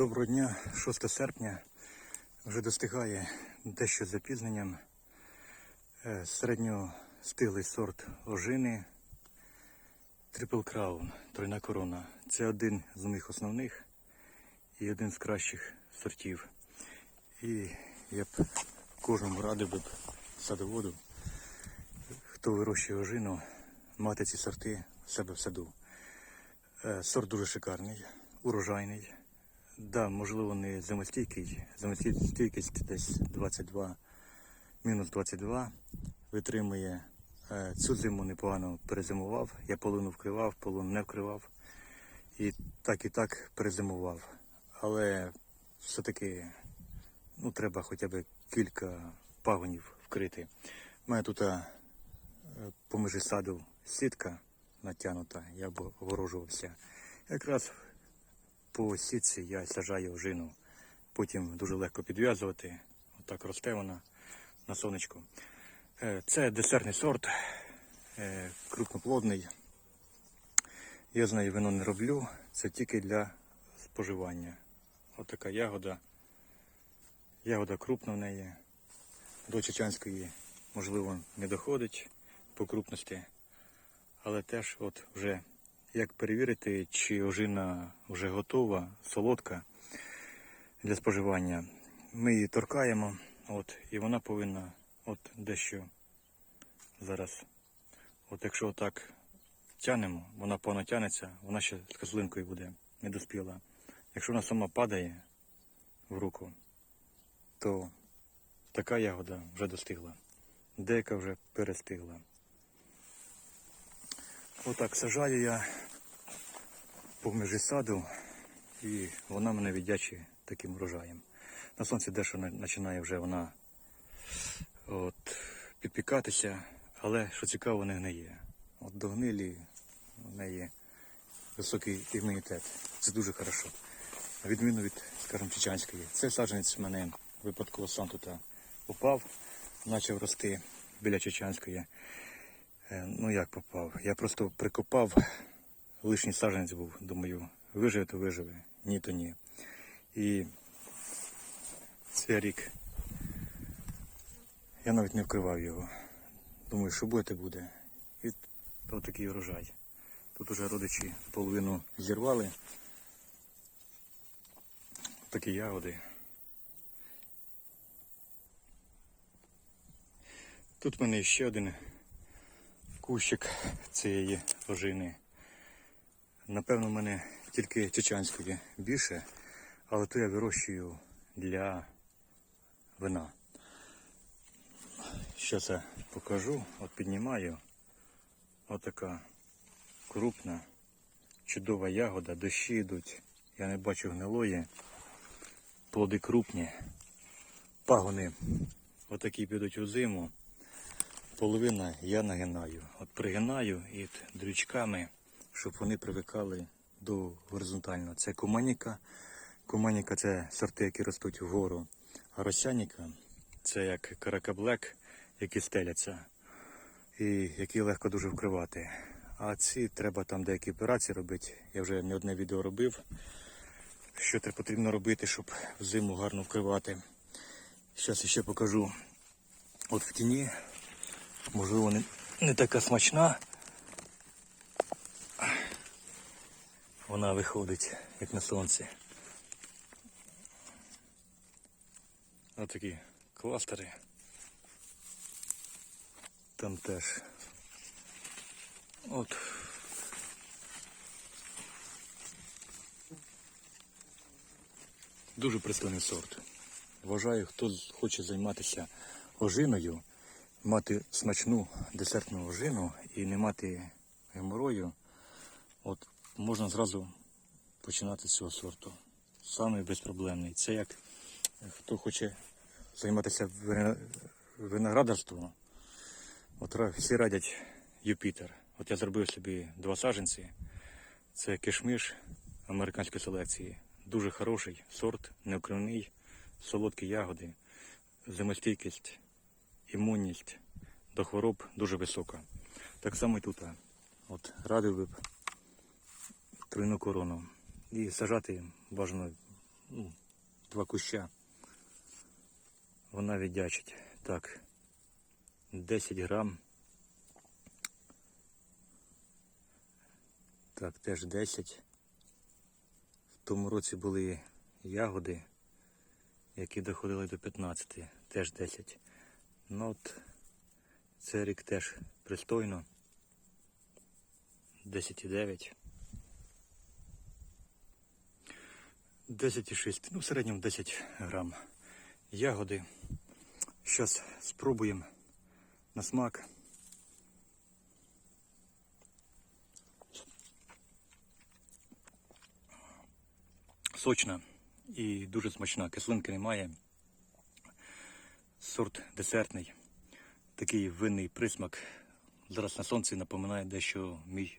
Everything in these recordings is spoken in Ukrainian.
Доброго дня, 6 серпня. Вже достигає дещо з запізненням. Е, Середньостиглий сорт ожини Triple Crown, тройна корона. Це один з моїх основних і один з кращих сортів. І я б кожному радив би садоводу, хто вирощує ожину, мати ці сорти в себе в саду. Е, Сорт дуже шикарний, урожайний. Да, можливо, не зимостійкий. Зимостійкість десь 22, мінус 22 витримує. Е, Цю зиму непогано перезимував. Я половину вкривав, половину не вкривав. І так і так перезимував. Але все-таки ну, треба хоча б кілька пагонів вкрити. У мене тут е, по межі саду сітка натягнута, я б огорожувався. Якраз по сітці я сажаю ожину. Потім дуже легко підв'язувати. Отак росте вона на сонечку. Е, Це десертний сорт, е, крупноплодний. Я з нею вино не роблю, це тільки для споживання. Отака ягода. Ягода крупна в неї. До чечанської, можливо, не доходить по крупності. Але теж от вже як перевірити, чи ожина вже готова, солодка для споживання. Ми її торкаємо, от, і вона повинна от дещо зараз. От якщо отак тянемо, вона повно тянеться, вона ще з кислинкою буде, не доспіла. Якщо вона сама падає в руку, то така ягода вже достигла. Деяка вже перестигла. Отак сажаю я по межі саду і вона мене віддячує таким врожаєм. На сонці дещо починає вже вона от, підпікатися, але що цікаво, не гниє. От до гнилі в неї високий імунітет. Це дуже хорошо. На відміну від, скажімо, чечанської. Цей саджанець в мене випадково сам тут упав, почав рости біля чечанської. Е, Ну як попав? Я просто прикопав, лишній саджанець був, думаю, виживе, то виживе, ні, то ні. І цей рік я навіть не вкривав його. Думаю, що буде, буде. І то такий урожай. Тут уже родичі половину зірвали. Такі ягоди. Тут в мене ще один кущик цієї ожини. Напевно, в мене тільки чечанської більше, але то я вирощую для вина. Що це покажу? От піднімаю. Отака крупна, чудова ягода, дощі йдуть. Я не бачу гнилої. Плоди крупні. Пагони отакі підуть у зиму половина я нагинаю. От пригинаю і дрючками, щоб вони привикали до горизонтального. Це куманіка. Куманіка це сорти, які ростуть вгору. А росяніка це як каракаблек, які стеляться і які легко дуже вкривати. А ці треба там деякі операції робити. Я вже не одне відео робив. Що треба потрібно робити, щоб зиму гарно вкривати. Зараз ще покажу. От в тіні можливо, не, не така смачна. Вона виходить, як на сонці. Ось такі кластери. Там теж. От. Дуже пристойний сорт. Вважаю, хто хоче займатися ожиною, мати смачну десертну ожину і не мати геморою, от можна зразу починати з цього сорту. Саме безпроблемний. Це як хто хоче займатися виноградарством, от всі радять Юпітер. От я зробив собі два саджанці. Це кишмиш американської селекції. Дуже хороший сорт, неокривний, солодкі ягоди, зимостійкість імунність до хвороб дуже висока. Так само і тут. От радив би б тройну корону. І сажати бажано ну, два куща. Вона віддячить. Так. 10 грам. Так, теж 10. В тому році були ягоди, які доходили до 15, теж 10. Ну от цей рік теж пристойно. 10,9. 10,6. Ну, в середньому 10 грам ягоди. Зараз спробуємо на смак. Сочна і дуже смачна. Кислинки немає. Сорт десертний. Такий винний присмак. Зараз на сонці напоминає дещо мій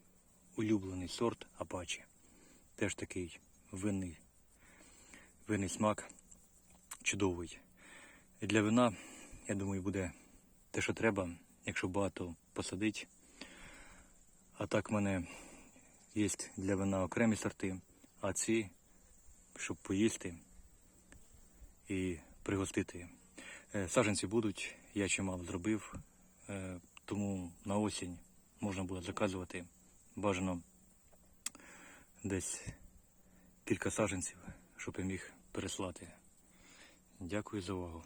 улюблений сорт Апачі. Теж такий винний, винний смак. Чудовий. І для вина, я думаю, буде те, що треба, якщо багато посадить. А так в мене є для вина окремі сорти, а ці, щоб поїсти і пригостити. Е, Саджанці будуть, я чимало зробив, е, тому на осінь можна буде заказувати бажано десь кілька саджанців, щоб я міг переслати. Дякую за увагу.